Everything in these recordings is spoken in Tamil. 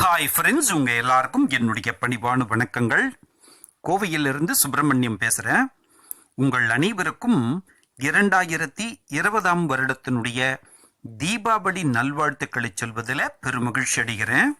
ஹாய் ஃப்ரெண்ட்ஸ் உங்கள் எல்லாருக்கும் என்னுடைய பணிவான வணக்கங்கள். கோவையிலிருந்து சுப்பிரமணியம் பேசுகிறேன் உங்கள் அனைவருக்கும் இரண்டாயிரத்தி இருபதாம் வருடத்தினுடைய தீபாவளி நல்வாழ்த்துக்களை சொல்வதில் பெருமகிழ்ச்சி அடைகிறேன்.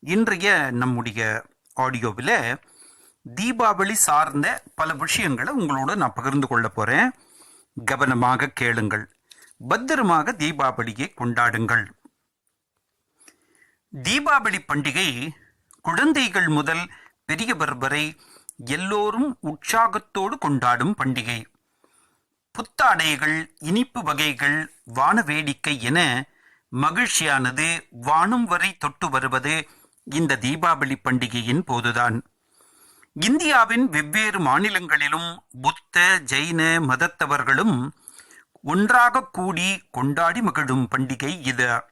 இன்றைய நம்முடைய ஆடியோவில் தீபாவளி சார்ந்த பல விஷயங்களை உங்களோட நான் பகிர்ந்து கொள்ள போகிறேன் கவனமாக கேளுங்கள். பத்திரமாக தீபாவளியை கொண்டாடுங்கள். தீபாவளி பண்டிகை குழந்தைகள் முதல் பெரியவர் வரை எல்லோரும் உற்சாகத்தோடு கொண்டாடும் பண்டிகை. புத்தாடைகள் இனிப்பு வகைகள் வான வேடிக்கை என மகிழ்ச்சியானது வானம் வரை தொட்டு வருவது இந்த தீபாவளி பண்டிகையின் போதுதான். இந்தியாவின் வெவ்வேறு மாநிலங்களிலும் புத்த ஜெயின மதத்தவர்களும் ஒன்றாக கூடி கொண்டாடி மகிழும் பண்டிகை இது.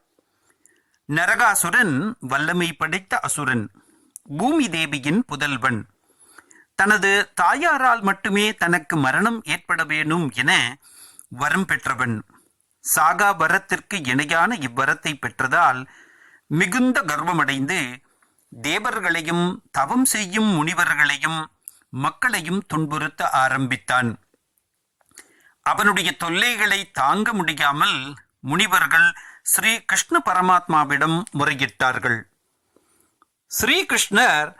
நரகாசுரன் வல்லமை படைத்த அசுரன் பூமி தேவியின் புதல்வன். தனது தாயாரால் மட்டுமே தனக்கு மரணம் ஏற்பட வேணும் என வரம் பெற்றவன். சாகா வரத்திற்கு இணையான இவ்வரத்தை பெற்றதால் மிகுந்த கர்வமடைந்து தேவர்களையும் தவம் செய்யும் முனிவர்களையும் மக்களையும் துன்புறுத்த ஆரம்பித்தான். அவனுடைய தொல்லைகளை தாங்க முடியாமல் முனிவர்கள் ஸ்ரீ கிருஷ்ண பரமாத்மாவிடம் முறையிட்டார்கள். ஸ்ரீகிருஷ்ணர்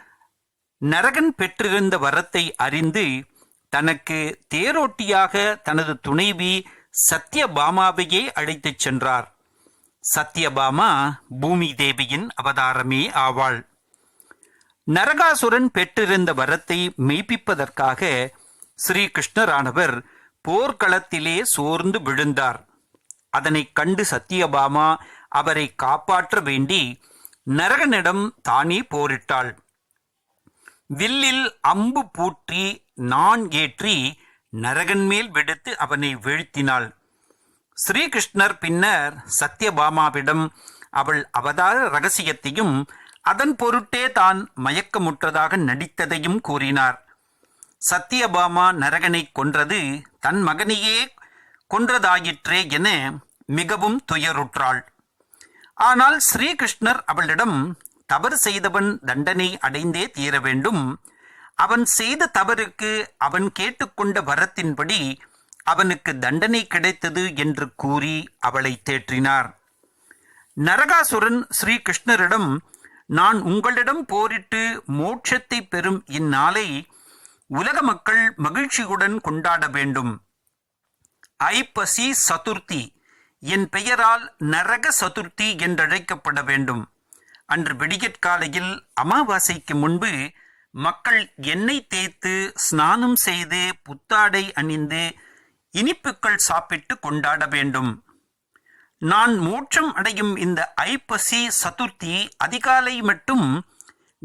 நரகன் பெற்றிருந்த வரத்தை அறிந்து தனக்கு தேரோட்டியாக தனது துணைவி சத்யபாமாவையே அழைத்துச் சென்றார். சத்யபாமா பூமி தேவியின் அவதாரமே ஆவாள். நரகாசுரன் பெற்றிருந்த வரத்தை மெய்ப்பிப்பதற்காக ஸ்ரீகிருஷ்ணரானவர் போர்க்களத்திலே சோர்ந்து விழுந்தார். அதனை கண்டு சத்தியபாமா அவரை காப்பாற்ற வேண்டி நரகனிடம் தானே போரிட்டாள். வில்லில் அம்பு பூற்றி நான் ஏற்றி நரகன் மேல் விடுத்து அவனை வீழ்த்தினாள். ஸ்ரீகிருஷ்ணர் பின்னர் சத்யபாமாவிடம் அவள் அவதார ரகசியத்தையும் அதன் பொருட்டே தான் மயக்கமுற்றதாக நடித்ததையும் கூறினார். சத்யபாமா நரகனை கொன்றது தன் மகனையே கொன்றதாயிற்றே என மிகவும் துயருற்றாள். ஆனால் ஸ்ரீகிருஷ்ணர் அவளிடம் தவறு செய்தவன் தண்டனை அடைந்தே தீர வேண்டும். அவன் செய்த தவறுக்கு அவன் கேட்டுக்கொண்ட வரத்தின்படி அவனுக்கு தண்டனை கிடைத்தது என்று கூறி அவளை தேற்றினார். நரகாசுரன் ஸ்ரீகிருஷ்ணரிடம் நான் உங்களிடம் போரிட்டு மோட்சத்தை பெறும் இந்நாளை உலக மக்கள் மகிழ்ச்சியுடன் கொண்டாட வேண்டும். ஐப்பசி சதுர்த்தி என் பெயரால் நரக சதுர்த்தி என்றழைக்கப்பட வேண்டும். அன்று விடியற்காலையில் அமாவாசைக்கு முன்பு மக்கள் எண்ணெய் தேய்த்து ஸ்நானம் செய்து புத்தாடை அணிந்து இனிப்புகள் சாப்பிட்டு கொண்டாட வேண்டும். நான் மோட்சம் அடையும் இந்த ஐப்பசி சதுர்த்தி அதிகாலை மட்டும்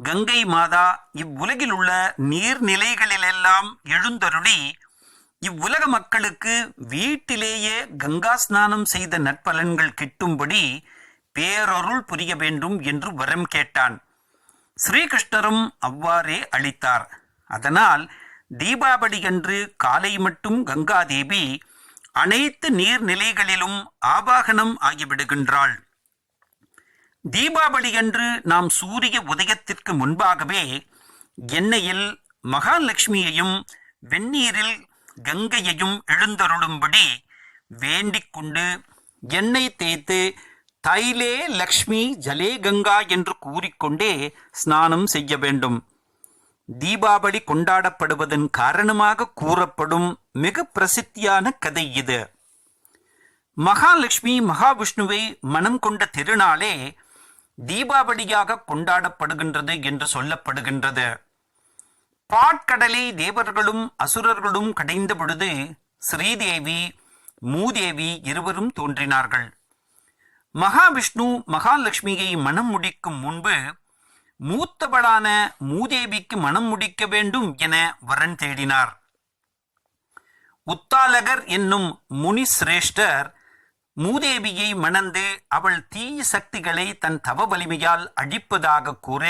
கங்கை மாதா இவ்வுலகில் உள்ள நீர்நிலைகளிலெல்லாம் எழுந்தருளி இவ்வுலக மக்களுக்கு வீட்டிலேயே கங்கா ஸ்நானம் செய்த நற்பலன்கள் கிட்டும்படி பேரருள் புரிய வேண்டும் என்று வரம் கேட்டான். ஸ்ரீகிருஷ்ணரும் அவ்வாறே அளித்தார். அதனால் தீபாவளி அன்று காலை மட்டும் கங்காதேவி அனைத்து நீர்நிலைகளிலும் ஆபாகனம் ஆகிவிடுகின்றாள். தீபாவளி அன்று நாம் சூரிய உதயத்திற்கு முன்பாகவே எண்ணெயில் மகாலட்சுமியையும் வெந்நீரில் கங்கையையும் எழுந்தருளும்படி வேண்டிக் கொண்டு எண்ணெய் தேய்த்து தைலே லக்ஷ்மி ஜலே கங்கா என்று கூறிக்கொண்டே ஸ்நானம் செய்ய வேண்டும். தீபாவளி கொண்டாடப்படுவதன் காரணமாக கூறப்படும் மிக பிரசித்தியான கதை இது. மகாலட்சுமி மகாவிஷ்ணுவை மனம் கொண்ட திருநாளே தீபாவளியாக கொண்டாடப்படுகின்றது என்று சொல்லப்படுகின்றது. பாட்கடலை தேவர்களும் அசுரர்களும் கடைந்த பொழுது ஸ்ரீதேவி மூதேவி இருவரும் தோன்றினார்கள். மகாவிஷ்ணு மகாலட்சுமியை மனம் முடிக்கும் முன்பு மூத்தவளான மூதேவிக்கு மனம் முடிக்க வேண்டும் என வரன் தேடினார். உத்தாலகர் என்னும் முனி சிரேஷ்டர் மூதேவியை மணந்து அவள் தீய சக்திகளை தன் தவ வலிமையால் அழிப்பதாக கூற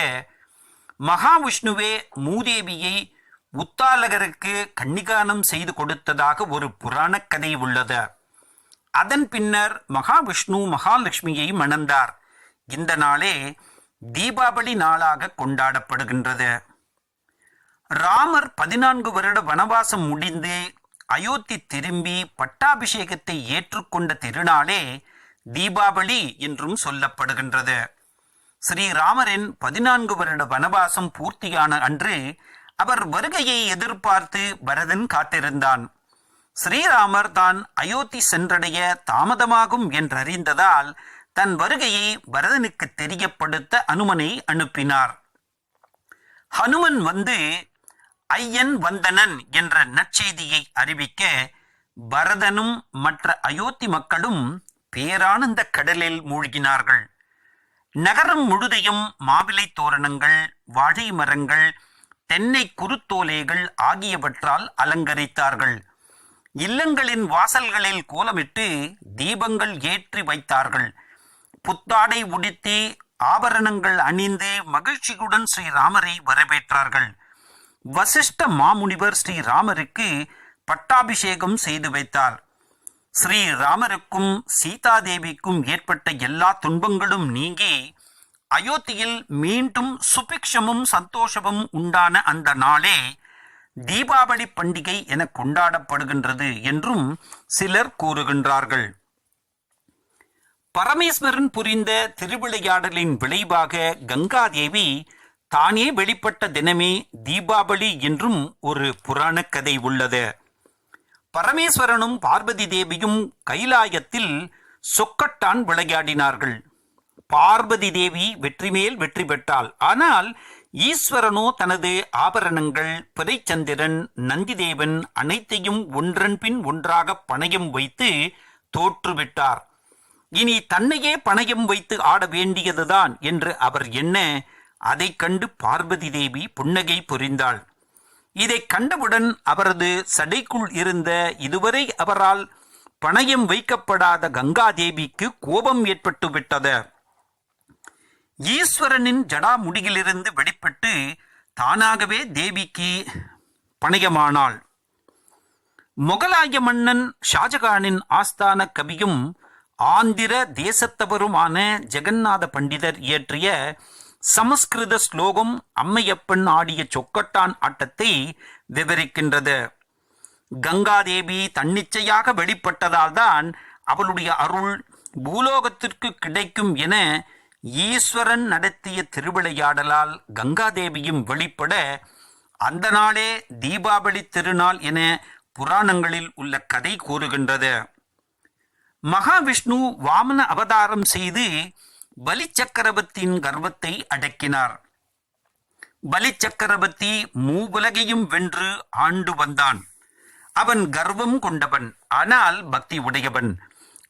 மகாவிஷ்ணுவே மூதேவியை உத்தாலகருக்கு கன்னிகானம் செய்து கொடுத்ததாக ஒரு புராணக் கதை உள்ளது. அதன் பின்னர் மகாவிஷ்ணு மகாலட்சுமியை மணந்தார். இந்த நாளே தீபாவளி நாளாக கொண்டாடப்படுகின்றது. ராமர் பதினான்கு வருட வனவாசம் முடிந்து அயோத்தி திரும்பி பட்டாபிஷேகத்தை ஏற்றுக்கொண்ட திருநாளே தீபாவளி என்றும் சொல்லப்படுகின்றது. ஸ்ரீராமரின் பதினான்கு வருட வனவாசம் பூர்த்தியான அன்று அவர் வருகையை எதிர்பார்த்து பரதன் காத்திருந்தான். ஸ்ரீராமர் தான் அயோத்தி சென்றடைய தாமதமாகும் என்றறிந்ததால் தன் வருகையை பரதனுக்கு தெரியப்படுத்த அனுமனை அனுப்பினார். ஹனுமன் வந்து ஐயன் வந்தனன் என்ற நற்செய்தியை அறிவிக்க பரதனும் மற்ற அயோத்தி மக்களும் பேரானந்த கடலில் மூழ்கினார்கள். நகரம் முழுதையும் மாவிலை தோரணங்கள் வாழை மரங்கள் தென்னை குருத்தோலைகள் ஆகியவற்றால் அலங்கரித்தார்கள். இல்லங்களின் வாசல்களில் கோலமிட்டு தீபங்கள் ஏற்றி வைத்தார்கள். புத்தாடை உடுத்தி ஆபரணங்கள் அணிந்து மகிழ்ச்சியுடன் ஸ்ரீராமரை வரவேற்றார்கள். வசிஷ்ட மாமுனிவர் ஸ்ரீராமருக்கு பட்டாபிஷேகம் செய்து வைத்தார். ஸ்ரீராமருக்கும் சீதாதேவிக்கும் ஏற்பட்ட எல்லா துன்பங்களும் நீங்கி அயோத்தியில் மீண்டும் சுபிக்ஷமும் சந்தோஷமும் உண்டான அந்த நாளே தீபாவளி பண்டிகை என கொண்டாடப்படுகின்றது என்றும் சிலர் கூறுகின்றார்கள். பரமேஸ்வரன் புரிந்த திருவிளையாடலின் விளைவாக கங்காதேவி தானே வெளிப்பட்ட தினமே தீபாவளி என்றும் ஒரு புராணக் கதை உள்ளது. பரமேஸ்வரனும் பார்வதி தேவியும் கைலாயத்தில் சொக்கட்டான் விளையாடினார்கள். பார்வதி தேவி வெற்றி மேல் வெற்றி பெற்றாள். ஆனால் ஈஸ்வரனோ தனது ஆபரணங்கள் பிறைச்சந்திரன் நந்திதேவன் அனைத்தையும் ஒன்றன் பின் ஒன்றாக பணயம் வைத்து தோற்றுவிட்டார். இனி தன்னையே பணயம் வைத்து ஆட வேண்டியதுதான் என்று அவர் என்ன அதைக் கண்டு பார்வதி தேவி புன்னகை புரிந்தாள். இதை கண்டவுடன் அவரது சடைக்குள் இருந்த இதுவரை அவரால் பணயம் வைக்கப்படாத கங்காதேவிக்கு கோபம் ஏற்பட்டு விட்டது ஈஸ்வரனின் ஜடாமுடியிலிருந்து வெளிப்பட்டு தானாகவே தேவிக்கு பணயமானாள். முகலாய மன்னன் ஷாஜகானின் ஆஸ்தான கவியும் ஆந்திர தேசத்தவருமான ஜெகநாத பண்டிதர் இயற்றிய சமஸ்கிருத ஸ்லோகம் அம்மையப்பன் ஆடிய சொக்கட்டான் ஆட்டத்தை விவரிக்கின்றது. கங்காதேவி தன்னிச்சையாக வெளிப்பட்டதால் தான் அவளுடைய அருள் பூலோகத்திற்கு கிடைக்கும் என ஈஸ்வரன் நடத்திய திருவிளையாடலால் கங்காதேவியும் வெளிப்பட அந்த நாளே தீபாவளி திருநாள் என புராணங்களில் உள்ள கதை கூறுகின்றது. மகாவிஷ்ணு வாமன அவதாரம் செய்து பலி சக்கரவர்த்தியின் கர்வத்தை அடக்கினார். பலி சக்கரவர்த்தி மூவுலகையும் வென்று ஆண்டு வந்தான். அவன் கர்வம் கொண்டவன் ஆனால் பக்தி உடையவன்.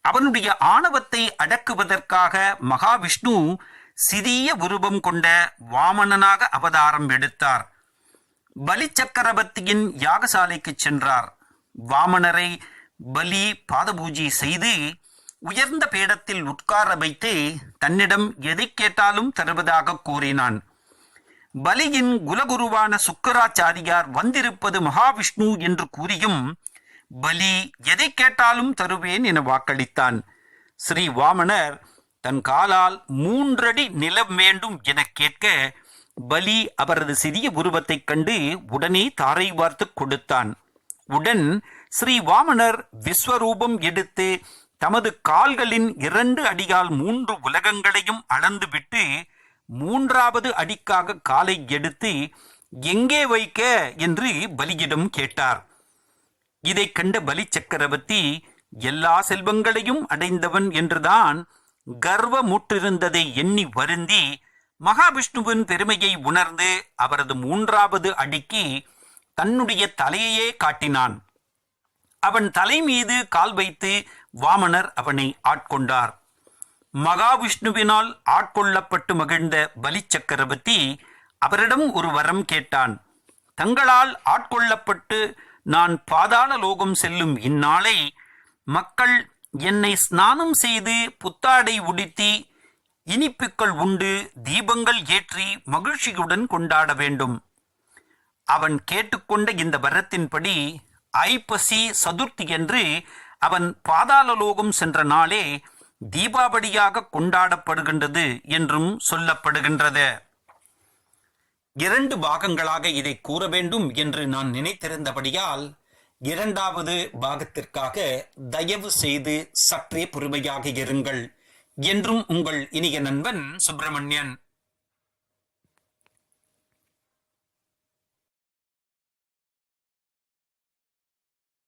அவனுடைய ஆணவத்தை அடக்குவதற்காக மகாவிஷ்ணு சிறிய உருவம் கொண்ட வாமனனாக அவதாரம் எடுத்தார். பலி சக்கரவர்த்தியின் யாகசாலைக்கு சென்றார். வாமனரை பலி பாதபூஜை செய்து உயர்ந்த பீடத்தில் உட்கார வைத்து தன்னிடம் எதை கேட்டாலும் தருவதாக கூறினான். பலியின் குலகுருவான சுக்கராச்சாரியார் வந்திருப்பது மகாவிஷ்ணு என்று கூறியும் பலி எதை கேட்டாலும் தருவேன் என வாக்களித்தான். ஸ்ரீ வாமனர் தன் காலால் மூன்றடி நிலம் வேண்டும் என கேட்க பலி அவரது சிறிய உருவத்தைக் கண்டு உடனே தாரை வார்த்து கொடுத்தான். உடன் ஸ்ரீ வாமனர் விஸ்வரூபம் எடுத்து தமது கால்களின் இரண்டு அடியால் மூன்று உலகங்களையும் அளந்துவிட்டு மூன்றாவது அடிக்காக காலை எடுத்து எங்கே வைக்க என்று பலியிடம் கேட்டார். இதைக் கண்ட பலி சக்கரவர்த்தி எல்லா செல்வங்களையும் அடைந்தவன் என்றுதான் கர்வமுற்றிருந்ததை எண்ணி வருந்தி மகாவிஷ்ணுவின் பெருமையை உணர்ந்து அவரது மூன்றாவது அடிக்கு தன்னுடைய தலையையே காட்டினான். அவன் தலை மீது கால் வைத்து வாமனர் அவனை ஆட்கொண்டார். மகாவிஷ்ணுவினால் ஆட்கொள்ளப்பட்டு மகிழ்ந்த பலி சக்கரவர்த்தி அவரிடம் ஒரு வரம் கேட்டான். தங்களால் ஆட்கொள்ளப்பட்டு நான் பாதாள லோகம் செல்லும் இந்நாளை மக்கள் என்னை ஸ்நானம் செய்து புத்தாடை உடுத்தி இனிப்புக்கள் உண்டு தீபங்கள் ஏற்றி மகிழ்ச்சியுடன் கொண்டாட வேண்டும். அவன் கேட்டுக்கொண்ட இந்த வரத்தின்படி ஐப்பசி சதுர்த்தி என்று அவன் பாதாளலோகம் சென்ற நாளே தீபாவளியாக கொண்டாடப்படுகின்றது என்றும் சொல்லப்படுகின்றது. இரண்டு பாகங்களாக இதை கூற வேண்டும் என்று நான் நினைத்திருந்தபடியால் இரண்டாவது பாகத்திற்காக தயவு செய்து சற்றே பொறுமையாக இருங்கள் என்றும் உங்கள் இனிய நண்பன் சுப்பிரமணியன்.